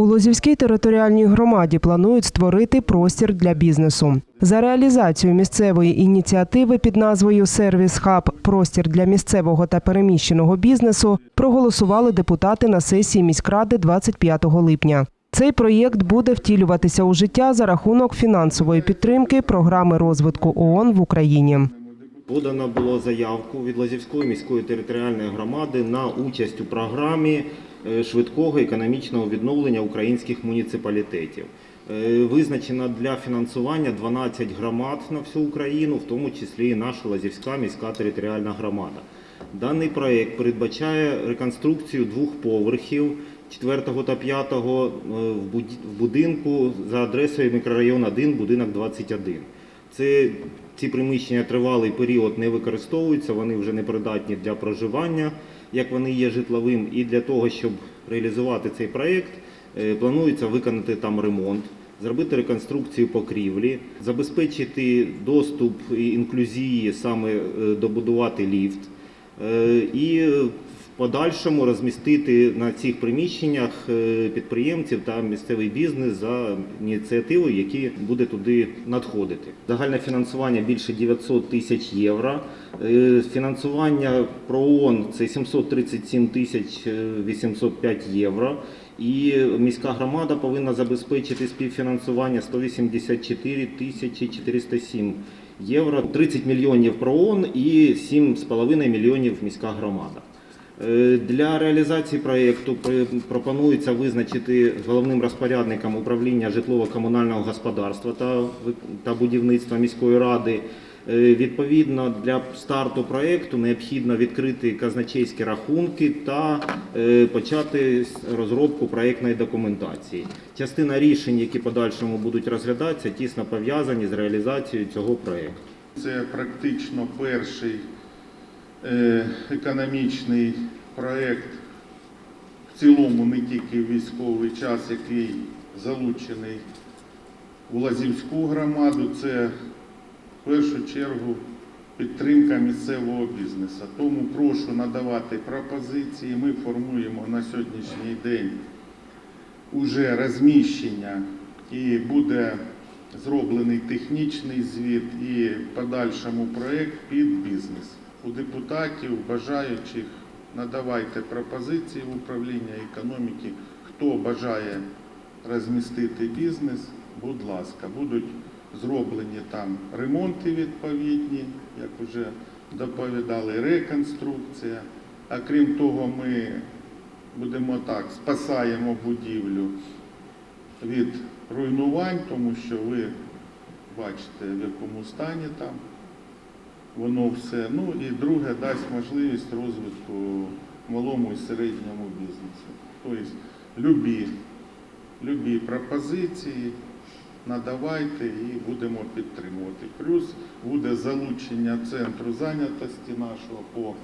У Лозівській територіальній громаді планують створити простір для бізнесу. За реалізацію місцевої ініціативи під назвою Сервіс Хаб Простір для місцевого та переміщеного бізнесу проголосували депутати на сесії міськради 25 липня. Цей проєкт буде втілюватися у життя за рахунок фінансової підтримки програми розвитку ООН в Україні. Подано було заявку від Лазівської міської територіальної громади на участь у програмі е, швидкого економічного відновлення українських муніципалітетів. Е, Визначено для фінансування 12 громад на всю Україну, в тому числі і наша Лазівська міська територіальна громада. Даний проект передбачає реконструкцію двох поверхів 4 та 5 в будинку за адресою мікрорайон 1, будинок 21. Це ці приміщення тривалий період не використовуються, вони вже не придатні для проживання, як вони є житловим. І для того, щоб реалізувати цей проєкт, е, планується виконати там ремонт, зробити реконструкцію покрівлі, забезпечити доступ і інклюзії, саме е, добудувати ліфт. Е, І подальшому розмістити на цих приміщеннях е, підприємців та місцевий бізнес за ініціативою, які буде туди надходити. Загальне фінансування більше 900 тисяч євро. Е, Фінансування ПРООН це 737 тисяч е, 805 євро. І міська громада повинна забезпечити співфінансування 184 тисячі 407 євро, 30 мільйонів ПРООН і 7,5 мільйонів міська громада. Е, Для реалізації проєкту пропонується визначити головним розпорядником управління житлово-комунального господарства та, будівництва міської ради. Е, Відповідно, для старту проєкту необхідно відкрити казначейські рахунки та е, почати розробку проєктної документації. Частина рішень, які подальшому будуть розглядатися, тісно пов'язані з реалізацією цього проєкту. Це практично перший економічний проєкт в цілому, не тільки військовий час, який залучений у Лазівську громаду. Це в першу чергу підтримка місцевого бізнесу. Тому прошу надавати пропозиції. Ми формуємо на сьогоднішній день уже розміщення і буде зроблений технічний звіт і подальшому проєкт під бізнес. У депутатів, бажаючих, надавайте пропозиції в управління економіки. Хто бажає розмістити бізнес, будь ласка, будуть зроблені там ремонти відповідні, як вже доповідали, реконструкція. А крім того, ми будемо так, спасаємо будівлю від руйнувань, тому що ви бачите, в якому стані там воно все. Ну і друге дасть можливість розвитку малому і середньому бізнесу. Тобто любі, любі пропозиції надавайте і будемо підтримувати. Плюс буде залучення центру зайнятості нашого по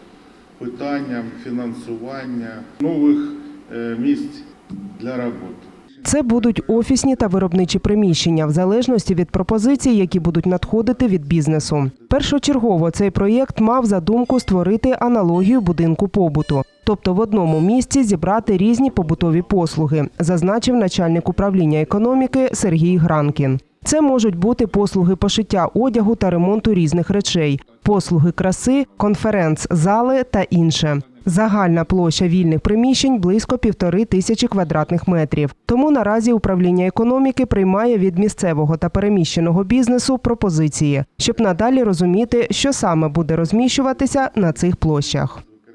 питанням фінансування нових е, місць для роботи. Це будуть офісні та виробничі приміщення в залежності від пропозицій, які будуть надходити від бізнесу. Першочергово цей проєкт мав за думку створити аналогію будинку побуту, тобто в одному місці зібрати різні побутові послуги, зазначив начальник управління економіки Сергій Гранкін. Це можуть бути послуги пошиття одягу та ремонту різних речей, послуги краси, конференц-зали та інше. Загальна площа вільних приміщень близько півтори тисячі квадратних метрів. Тому наразі управління економіки приймає від місцевого та переміщеного бізнесу пропозиції, щоб надалі розуміти, що саме буде розміщуватися на цих площах.